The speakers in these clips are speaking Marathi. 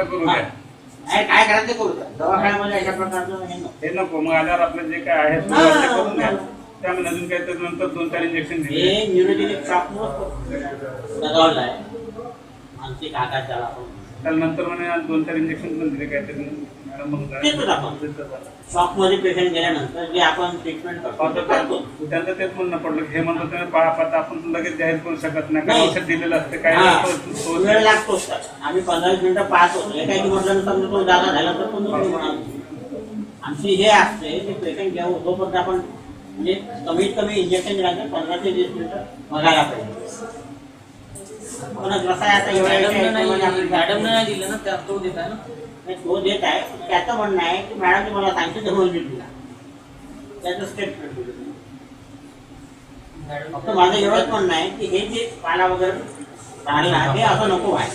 आता करू द्या. नाही काय करायचं ते करू द्या. दवाखान्यामध्ये अशा प्रकारचं हे नको. हे नको मग आल्यावर आपलं जे काय आहे हा. करून द्या. त्यामुळे अजून काय तर नंतर दोन चार इंजेक्शन दिले. हे न्यूरोजेनिक दगावलं आहे. आपण त्यानंतर म्हणे आज दोन चार इंजेक्शन पण दिले काहीतरी. मॅडम मग देतो पेशंट गेल्यानंतर जे आपण ट्रीटमेंट करतो ते करतो. त्यांचं तेच म्हणणं पडलं. की हे म्हणतो तुम्ही पहा पाहता आपण लगेच जाहीर करू शकत नाही. नाही. कारण औषध दिलेलं असते काही हा. वेळ लागतोच तर. आम्ही पंधरा मिनिटं पाहतो. एकाएकी म्हटल्यानंतर समजा तो जागा झाला तर पण म्हणाल. आमची हे असते की पेशंट जेव्हा जोपर्यंत आपण म्हणजे कमीत कमी इंजेक्शन दिल्यानंतर पंधरा ते वीस मिनिटं बघायला पाहिजे. पण कसं आहे आता एवढ्या एका याच्यामध्ये आपली मॅडम नाही दिलं ना त्या तो देत आहे ना? तो देत आहे. त्याचं म्हणणं आहे की मॅडम मला सांगते रोज दिला त्याचं स्टेटमेंट फक्त माझं एवढंच म्हणणं आहे की हे जे पाला वगैरे हे असं नको आहे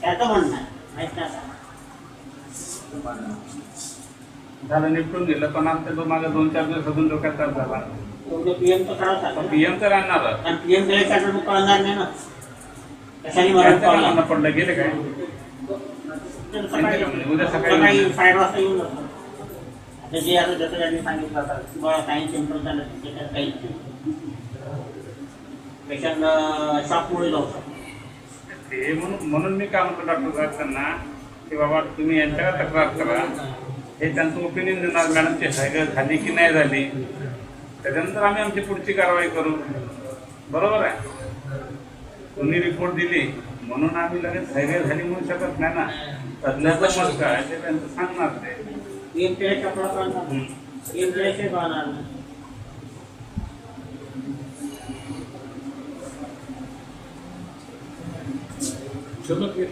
त्याचं म्हणणं माहीत नाही? झालं निपटून दिलं पण आमच्या तो माझा दोन चार दिवस अजून डोक्यात त्रास झाला. पीएम तर पीएम राहणार कारण पीएम मग कळणार नाही ना. कशाने मला पडलं गेले काय? उद्या सकाळी सकाळी साडे वाजता येऊन जातो. आता जे आता जसं त्यांनी सांगितलं आता किंवा काही सिंपल झालं त्याच्यात काहीच नाही पेशंट शॉकमुळे जाऊ शकतो ते म्हणून म्हणून मी काय म्हणतो डॉक्टर साहेब त्यांना की बाबा तुम्ही यांच्याकडे तक्रार करा. हे त्यांचं ओपिनियन देणार मॅडमची सायकल झाली की नाही झाली. त्याच्यानंतर आम्ही आमची पुढची कारवाई करू. बरोबर आहे? तुम्ही रिपोर्ट दिली म्हणून आम्ही लगेच सायकल झाली म्हणू शकत नाही ना. तज्ञाचं मत काय ते त्यांचं सांगणार ते. केल्याच्या पुढं कळणार नाही पीएम केल्याशिवाय कळणार नाही चलो फिर